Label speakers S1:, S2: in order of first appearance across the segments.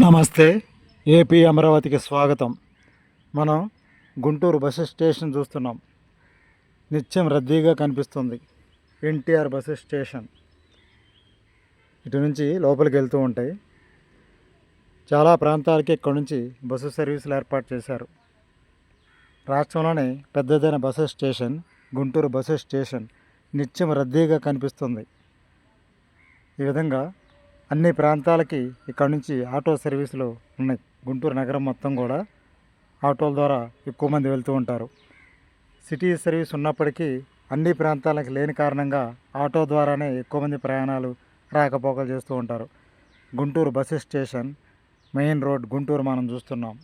S1: నమస్తే ఏపీ అమరావతికి స్వాగతం. మనం గుంటూరు బస్సు స్టేషన్ చూస్తున్నాం. నిత్యం రద్దీగా కనిపిస్తుంది ఎన్టీఆర్ బస్సు స్టేషన్. ఇటు నుంచి లోపలికి వెళ్తూ ఉంటాయి చాలా ప్రాంతాలకి ఇక్కడ నుంచి బస్సు సర్వీసులు ఏర్పాటు చేశారు. రాష్ట్రంలోనే పెద్దదైన bus station Guntur bus station నిత్యం రద్దీగా కనిపిస్తుంది. ఈ విధంగా అన్ని ప్రాంతాలకి ఇక్కడ నుంచి ఆటో సర్వీసులు ఉన్నాయి. గుంటూరు నగరం మొత్తం కూడా ఆటోల ద్వారా ఎక్కువ మంది వెళ్తూ ఉంటారు. సిటీ సర్వీస్ ఉన్నప్పటికీ అన్ని ప్రాంతాలకు లేని కారణంగా ఆటో ద్వారానే ఎక్కువ మంది ప్రయాణాలు రాకపోకలు చేస్తూ ఉంటారు. Guntur bus station main road Guntur మనం చూస్తున్నాం.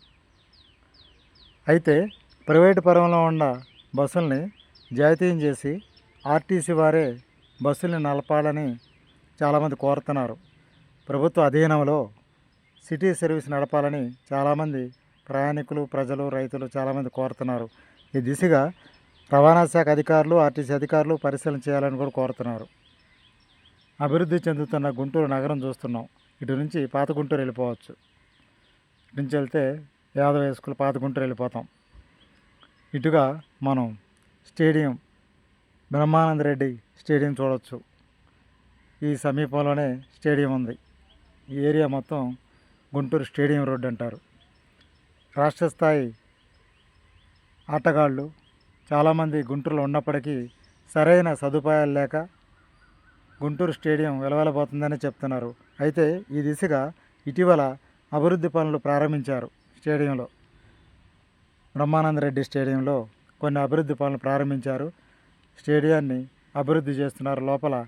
S1: అయితే ప్రైవేటు పరంలో ఉన్న బస్సుల్ని జాతీయం చేసి ఆర్టీసీ వారే బస్సుల్ని నలపాలని చాలామంది కోరుతున్నారు. ప్రభుత్వ అధీనంలో సిటీ సర్వీస్ నడపాలని చాలామంది ప్రయాణికులు ప్రజలు రైతులు చాలామంది కోరుతున్నారు. ఈ దిశగా రవాణా శాఖ అధికారులు ఆర్టీసీ అధికారులు పరిశీలన చేయాలని కూడా కోరుతున్నారు. అభివృద్ధి చెందుతున్న గుంటూరు నగరం చూస్తున్నాం. ఇటు నుంచి పాత గుంటూరు వెళ్ళిపోవచ్చు. ఇటు నుంచి వెళ్తే యాదవ వేసుకులు పాత గుంటూరు వెళ్ళిపోతాం. ఇటుగా మనం స్టేడియం బ్రహ్మానంద రెడ్డి స్టేడియం చూడవచ్చు ఈ సమీపంలోనే స్టేడియం ఉంది. ఈ ఏరియా మొత్తం గుంటూరు స్టేడియం రోడ్డు అంటారు. రాష్ట్ర స్థాయి ఆటగాళ్ళు చాలామంది గుంటూరులో ఉన్నప్పటికీ సరైన సదుపాయాలు లేక గుంటూరు స్టేడియం వెలవెలబోతుందని చెప్తున్నారు. అయితే ఈ దిశగా ఇటీవల అభివృద్ధి పనులు ప్రారంభించారు స్టేడియంలో. బ్రహ్మానందరెడ్డి స్టేడియంలో కొన్ని అభివృద్ధి పనులు ప్రారంభించారు. స్టేడియాన్ని అభివృద్ధి చేస్తున్నారు. లోపల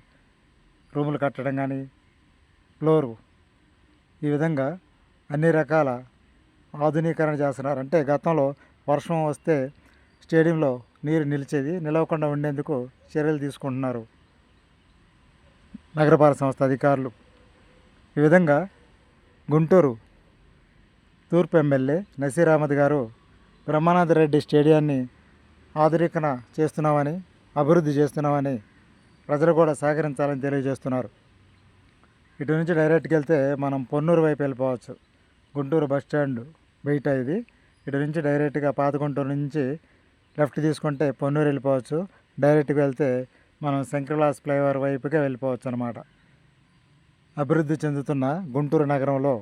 S1: రూములు కట్టడం కానీ ఫ్లోరు ఈ విధంగా అన్ని రకాల ఆధునీకరణ చేస్తున్నారు. అంటే గతంలో వర్షం వస్తే స్టేడియంలో నీరు నిలిచేది నిలవకుండా ఉండేందుకు చర్యలు తీసుకుంటున్నారు నగరపాలక సంస్థ అధికారులు. ఈ విధంగా గుంటూరు తూర్పు ఎమ్మెల్యే నసీర్ అహ్మద్ గారు బ్రహ్మానంద రెడ్డి స్టేడియాన్ని ఆధునీకరణ చేస్తున్నామని అభివృద్ధి చేస్తున్నామని ప్రజలు కూడా సహకరించాలని తెలియజేస్తున్నారు. ఇటు నుంచి డైరెక్ట్కి వెళ్తే మనం పొన్నూరు వైపు వెళ్ళిపోవచ్చు. గుంటూరు బస్ స్టాండ్ బయట ఇది. ఇటు నుంచి డైరెక్ట్గా పాత గుంటూరు నుంచి లెఫ్ట్ తీసుకుంటే పొన్నూరు వెళ్ళిపోవచ్చు. డైరెక్ట్గా వెళ్తే మనం శంకర్లాస్ ఫ్లైఓవర్ వైపుకే వెళ్ళిపోవచ్చు అనమాట అభివృద్ధి చెందుతున్న గుంటూరు నగరంలో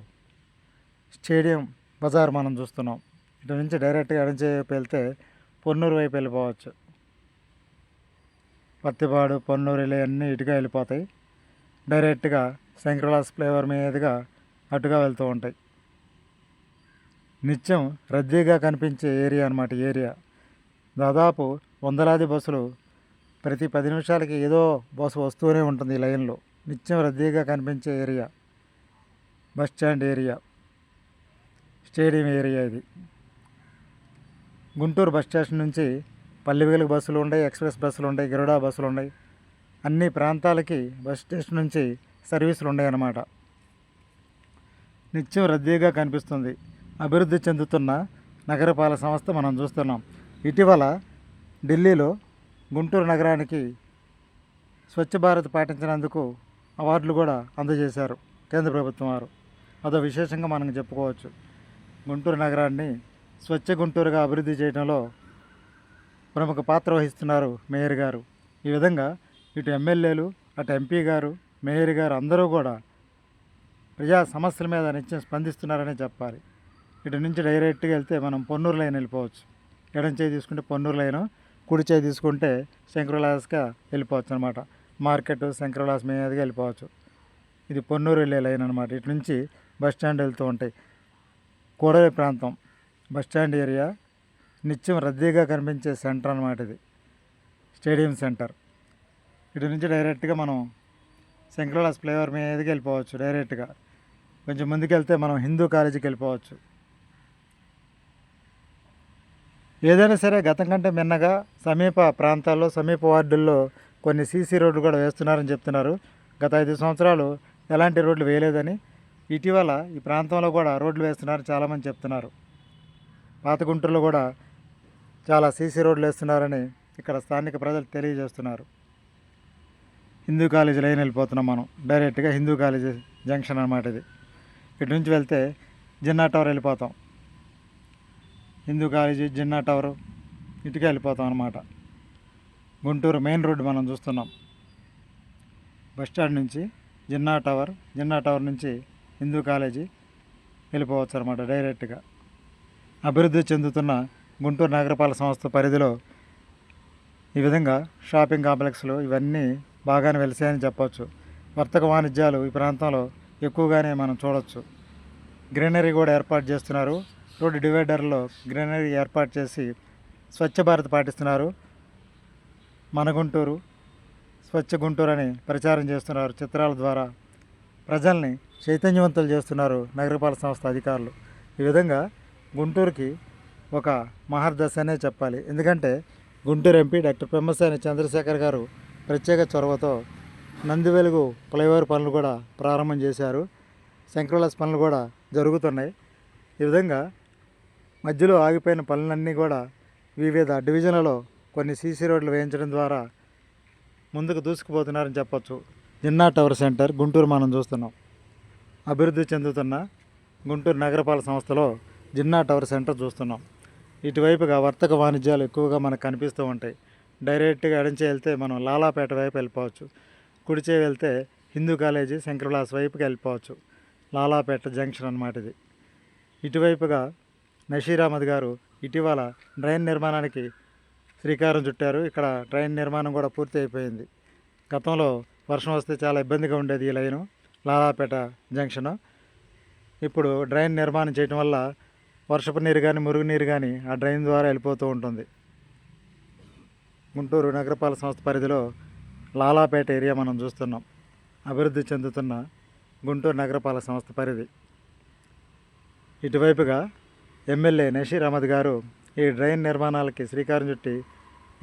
S1: స్టేడియం బజార్ మనం చూస్తున్నాం. ఇటు నుంచి డైరెక్ట్గా ఎడంచే వెళ్తే పొన్నూరు వైపు వెళ్ళిపోవచ్చు. పత్తిపాడు పొన్నూరు ఇలా అన్నీ ఇటుగా వెళ్ళిపోతాయి. డైరెక్ట్గా శంకరలాస్ ఫ్లేవర్ మీదుగా అటుగా వెళ్తూ ఉంటాయి. నిత్యం రద్దీగా కనిపించే ఏరియా అన్నమాట ఏరియా. దాదాపు వందలాది బస్సులు ప్రతి పది నిమిషాలకి ఏదో బస్సు వస్తూనే ఉంటుంది ఈ లైన్లో. నిత్యం రద్దీగా కనిపించే area. Bus stand area. Stadium area ఇది. గుంటూరు బస్ స్టేషన్ నుంచి పల్లెవేలకు బస్సులు ఉన్నాయి ఎక్స్ప్రెస్ బస్సులు ఉన్నాయి గరుడా బస్సులు ఉన్నాయి అన్ని ప్రాంతాలకి బస్ స్టేషన్ నుంచి సర్వీసులు ఉన్నాయి అన్నమాట నిత్యం రద్దీగా కనిపిస్తుంది. అభివృద్ధి చెందుతున్న నగరపాలక సంస్థ మనం చూస్తున్నాం. ఇటీవల ఢిల్లీలో గుంటూరు నగరానికి స్వచ్ఛ భారత్ పాటించినందుకు అవార్డులు కూడా అందజేశారు కేంద్ర ప్రభుత్వం వారు. అదో విశేషంగా మనం చెప్పుకోవచ్చు. గుంటూరు నగరాన్ని స్వచ్ఛ గుంటూరుగా అభివృద్ధి చేయడంలో ప్రముఖ పాత్ర వహిస్తున్నారు మేయర్ గారు. ఈ విధంగా ఇటు ఎమ్మెల్యేలు అటు ఎంపీ గారు మేయర్ గారు అందరూ కూడా ప్రజా సమస్యల మీద నిత్యం స్పందిస్తున్నారనే చెప్పాలి. ఇటు నుంచి డైరెక్ట్గా వెళ్తే మనం పొన్నూరు లైన్ వెళ్ళిపోవచ్చు. ఎడం చేయి తీసుకుంటే పొన్నూరు లైను కుడి చేయి తీసుకుంటే శంకరలాస్గా వెళ్ళిపోవచ్చు అనమాట మార్కెట్ శంకరలాస్ మీదగా వెళ్ళిపోవచ్చు. ఇది పొన్నూరు వెళ్ళే లైన్ అనమాట. ఇటు నుంచి బస్ స్టాండ్ వెళ్తూ ఉంటాయి. కూడలి ప్రాంతం. బస్ స్టాండ్ ఏరియా నిత్యం రద్దీగా కనిపించే సెంటర్ అనమాట ఇది. Stadium center. ఇటు నుంచి డైరెక్ట్గా మనం శంకరలాస్ ఫ్లేవర్ మీదకి వెళ్ళిపోవచ్చు డైరెక్ట్గా. కొంచెం ముందుకెళ్తే మనం హిందూ కాలేజీకి వెళ్ళిపోవచ్చు. ఏదైనా సరే గతం కంటే మిన్నగా సమీప ప్రాంతాల్లో సమీప వార్డుల్లో కొన్ని సీసీ రోడ్లు కూడా వేస్తున్నారని చెప్తున్నారు. గత ఐదు సంవత్సరాలు ఎలాంటి రోడ్లు వేయలేదని ఇటీవల ఈ ప్రాంతంలో కూడా రోడ్లు వేస్తున్నారని చాలామంది చెప్తున్నారు. పాత గుంటూరులో కూడా చాలా సీసీ రోడ్లు వేస్తున్నారని ఇక్కడ స్థానిక ప్రజలు తెలియజేస్తున్నారు. హిందూ కాలేజీ లైన్ వెళ్ళిపోతున్నాం మనం. డైరెక్ట్గా హిందూ కాలేజీ జంక్షన్ అనమాట ఇది. ఇటు నుంచి వెళ్తే జిన్నా టవర్ వెళ్ళిపోతాం. హిందూ కాలేజీ జిన్నా టవర్ ఇటుకే వెళ్ళిపోతాం అనమాట గుంటూరు మెయిన్ రోడ్డు మనం చూస్తున్నాం. బస్ స్టాండ్ నుంచి జిన్నా టవర్ జిన్నా టవర్ నుంచి హిందూ కాలేజీ వెళ్ళిపోవచ్చు అనమాట డైరెక్ట్గా. అభివృద్ధి చెందుతున్న గుంటూరు నగరపాలక సంస్థ పరిధిలో ఈ విధంగా షాపింగ్ కాంప్లెక్స్లు ఇవన్నీ బాగానే వెలిసాయని చెప్పవచ్చు వర్తక వాణిజ్యాలు ఈ ప్రాంతంలో ఎక్కువగానే మనం చూడవచ్చు గ్రీనరీ కూడా ఏర్పాటు చేస్తున్నారు. రోడ్డు డివైడర్లో గ్రీనరీ ఏర్పాటు చేసి స్వచ్ఛ భారత్ పాటిస్తున్నారు. మన గుంటూరు స్వచ్ఛ గుంటూరు అని ప్రచారం చేస్తున్నారు చిత్రాల ద్వారా. ప్రజల్ని చైతన్యవంతులు చేస్తున్నారు నగరపాలక సంస్థ అధికారులు. ఈ విధంగా గుంటూరుకి ఒక మహర్దశ అనే చెప్పాలి. ఎందుకంటే గుంటూరు ఎంపీ డాక్టర్ పెమ్మసాని చంద్రశేఖర్ గారు ప్రత్యేక చొరవతో నందివెలుగు ఫ్లైఓవర్ పనులు కూడా ప్రారంభం చేశారు. శంకరలాస్ పనులు కూడా జరుగుతున్నాయి. ఈ విధంగా మధ్యలో ఆగిపోయిన పనులన్నీ కూడా వివిధ డివిజన్లలో కొన్ని సీసీ రోడ్లు వేయించడం ద్వారా ముందుకు దూసుకుపోతున్నారని చెప్పొచ్చు. జిన్నా టవర్ సెంటర్ గుంటూరు మనం చూస్తున్నాం. అభివృద్ధి చెందుతున్న గుంటూరు నగరపాలక సంస్థలో జిన్నా టవర్ సెంటర్ చూస్తున్నాం. ఇటువైపుగా వర్తక వాణిజ్యాలు ఎక్కువగా మనకు కనిపిస్తూ ఉంటాయి. డైరెక్ట్గా ఎడంచే వెళ్తే మనం లాలాపేట వైపు వెళ్ళిపోవచ్చు. కుడిచే వెళ్తే హిందూ కాలేజీ శంకరవిలాస్ వైపుకి వెళ్ళిపోవచ్చు. లాలాపేట జంక్షన్ అనమాట ఇది. ఇటువైపుగా నషీర్ అహ్మద్ గారు ఇటీవల డ్రైన్ నిర్మాణానికి శ్రీకారం చుట్టారు. ఇక్కడ ట్రైన్ నిర్మాణం కూడా పూర్తి అయిపోయింది. గతంలో వర్షం వస్తే చాలా ఇబ్బందిగా ఉండేది ఈ లైను లాలాపేట జంక్షను. ఇప్పుడు డ్రైన్ నిర్మాణం చేయటం వల్ల వర్షపు నీరు కానీ మురుగునీరు కానీ ఆ డ్రైన్ ద్వారా వెళ్ళిపోతూ ఉంటుంది. గుంటూరు నగరపాలక సంస్థ పరిధిలో లాలాపేట ఏరియా మనం చూస్తున్నాం. అభివృద్ధి చెందుతున్న గుంటూరు నగరపాలక సంస్థ పరిధి. ఇటువైపుగా ఎమ్మెల్యే నషీర్ అహ్మద్ గారు ఈ డ్రైన్ నిర్మాణాలకి శ్రీకారం చుట్టి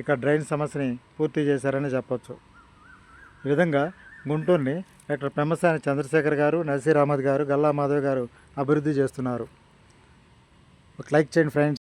S1: ఇక్కడ డ్రైన్ సమస్యని పూర్తి చేశారని చెప్పొచ్చు. ఈ విధంగా గుంటూరుని డాక్టర్ పెమ్మసాని చంద్రశేఖర్ గారు నసీర్ అహ్మద్ గారు గల్లా మాధవ్ గారు అభివృద్ధి చేస్తున్నారు. ఒక లైక్ చేయండి ఫ్రెండ్స్.